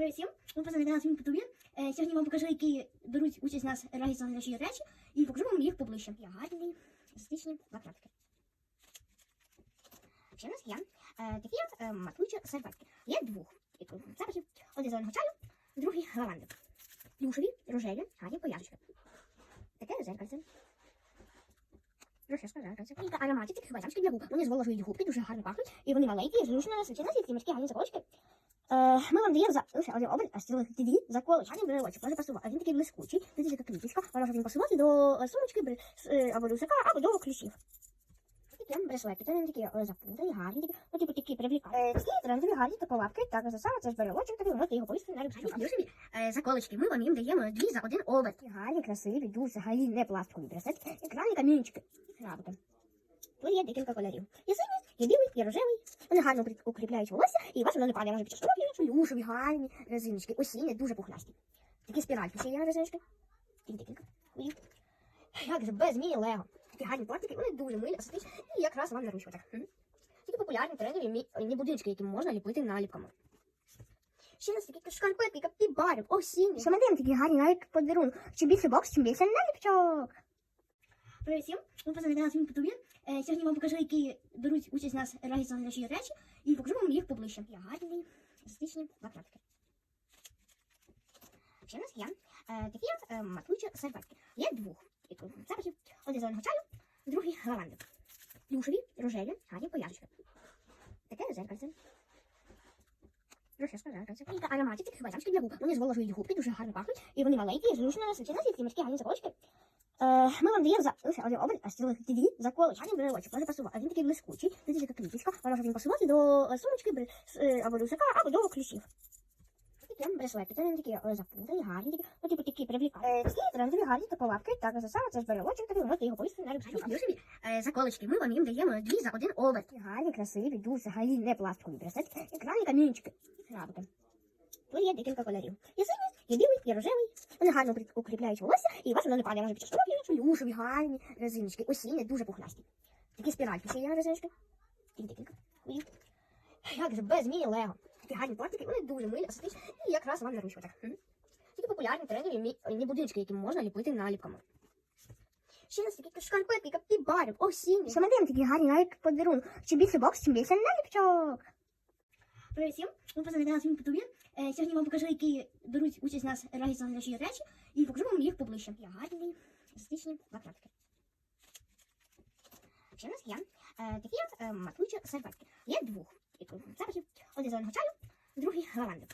Привіт всім! Ми познайомі на своїм ютубі. Е, Сьогодні вам покажу, які беруть участь нас реалізації речі, і покажу вам їх поближче. Є гарні, естетичні лапчатки. Ще в нас є е, такі е, матуючі серветки. Є двох запахів. Один зеленого чаю, другий лаванди. Плюшеві, рожеві, гарні пов'язочки. Таке зеркальце. Розческа, зеркальце. Кілька ароматів, такі для губ. Вони зволожують губки, дуже гарно пахнуть. І вони маленькі, зручно насичені, ці мішки, гарні заколочки. Е, ми вам даємо за лише один оберт, а цілих дві заколочки. Один брелочок може пасувати, він такий блискучий, це така квіточка, а може він пасувати до е, сумочки, е, або до рюкзака, або до ключів. Такі браслети, це не такі е, запутані, гарні, такі, ну, типу такі привлікають. Такі трендові, гарні, типу лапки, так, за саме це ж брелочок, такий, можете його повісити на рюкзак. Плюшеві е, заколочки, ми вам їм даємо дві за один оберт. Гарні, красиві, дуже гарні, не пластикові браслети, екрані камінчики. Тут є декілька кольорів. Є синій, є білий, є рожевий. Вони гарно укріпляють волосся, і у вас воно не падає, може під час років, гарні резиночки, осінні, дуже пухнасті. Такі спіральки ще є резиночки. Такі декілька. Ой. Як же без мій Лего. Такі гарні пластики, вони дуже милі, естетичні, і якраз вам на ручках. Такі популярні трендові мі- будиночки, які можна ліпити наліпками. Ще нас такі шкарпетки, капібари, осінні. Саме такі гарні, навіть подарунок. Чим більше бокс, чим більше наліпчок. Привіт всім! Ми познайомі на своїм ютубі. Е, Сьогодні вам покажу, які беруть участь нас реалізації речі, і покажу вам їх поближче. Є гарні, естетичні лапчатки. Ще в нас є е, такі е, матуючі серветки. Є двох запахів. Один зеленого чаю, другий лаванди. Плюшеві, рожеві, гарні пов'язочки. Таке зеркальце. Розческа, зеркальце. Кілька ароматів, такі для губ. Вони зволожують губки, дуже гарно пахнуть. І вони маленькі, зручно насичені, ці мішки, гарні заколочки. Е, ми вам даємо за лише один оберт, а цілих дві заколочки. Один брелочок може пасувати, він такий блискучий, це така квіточка, а може він пасувати до е, сумочки, е, або до рюкзака, або до ключів. Такі браслети, це не такі е, запутані, гарні, такі, ну, типу такі привлікають. Такі трендові, гарні, типу лапки, так, за саме це ж брелочок, такий, можете його повісити на рюкзак. Плюшеві е, заколочки, ми вам їм даємо дві за один оберт. Гарні, красиві, дуже гарні, не пластикові браслети, екрані камінчики, крабики. Тут є декілька кольорів. Є є білий, є рожевий. Вони гарно укріпляють волосся, і у вас воно не падає, може під років, гарні резиночки, осінні, дуже пухнасті. Такі спіральки ще є резиночки. Такі декілька. Як же без мій Лего. Такі гарні пластики, вони дуже милі, естетичні, і якраз вам на ручках. Такі популярні мі- мі будиночки, які можна ліпити наліпками. Ще нас такі шкарпетки, капібари, осінні. Саме такі гарні, навіть подарунок. Чим більше бокс, чим більше наліпчок. Привіт всім! Ми познайомі на своїм ютубі. Сьогодні вам покажу, які беруть участь нас реалізації речі, і покажу вам їх поближче. Я гарні, естетичні лакратки. Ще в нас є е, такі е, матуючі серветки. Є двох запахів. Один зеленого чаю, другий лаванди.